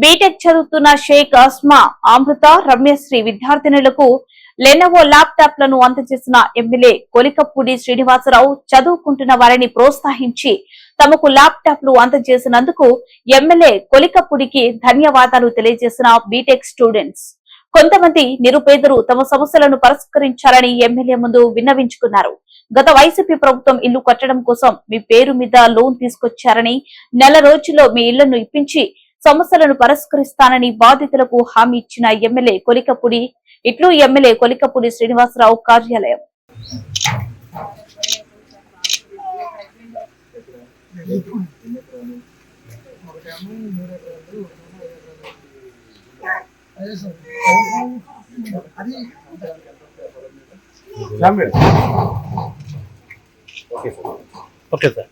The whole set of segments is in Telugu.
బీటెక్ చదువుతున్న షేక్ అస్మా అమృత రమ్యశ్రీ విద్యార్థినులకు లెనోవో ల్యాప్టాప్లను అందజేసిన ఎమ్మెల్యే కొలికపూడి శ్రీనివాసరావు చదువుకుంటున్న వారిని ప్రోత్సహించి తమకు ల్యాప్టాప్లు అందజేసినందుకు ఎమ్మెల్యే కొలికపూడికి ధన్యవాదాలు తెలియజేసిన బీటెక్ స్టూడెంట్స్ కొంతమంది నిరుపేదలు తమ సమస్యలను పరిష్కరించాలని ఎమ్మెల్యే ముందు విన్నవించుకున్నారు. గత వైసీపీ ప్రభుత్వం ఇల్లు కట్టడం కోసం మీ పేరు మీద లోన్ తీసుకొచ్చారని నెల రోజుల్లో మీ ఇళ్ళను ఇప్పించి సమస్యలను పరిష్కరిస్తానని బాధితులకు హామీ ఇచ్చిన ఎమ్మెల్యే కొలికపూడి ఇట్లు ఎమ్మెల్యే కొలికపూడి శ్రీనివాసరావు కార్యాలయం. Okay sir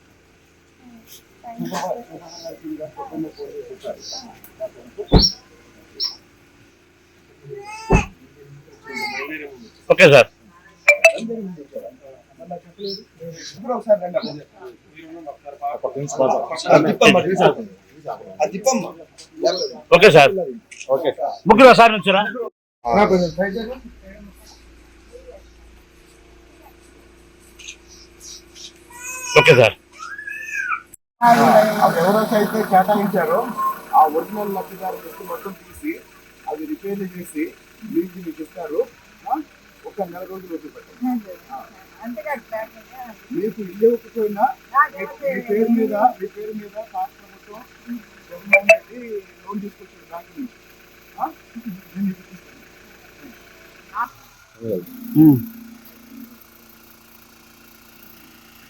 okay sir okay sir okay ముగ్గురు సార్ నుంచురా ఓకే సార్ అది ఎవరైతే అయితే కేటాయించారో ఆ ఒరిజినల్ లబ్ధిదారు లిస్ట్ మొత్తం తీసి అది రిపేర్లు చేసి మీకు మీకు ఇస్తారు. ఆ? ఒక నెల రోజులు వచ్చి పెట్టండి మీకు ఇల్లు ఇవ్వకపోయినా మీ- పేరు మీద మీ పేరు మీద రాష్ట్ర ప్రభుత్వం జగన్మోహన్ రెడ్డి లోన్ తీసుకొచ్చారు బ్యాంక్ నుంచి ఆ? నేను.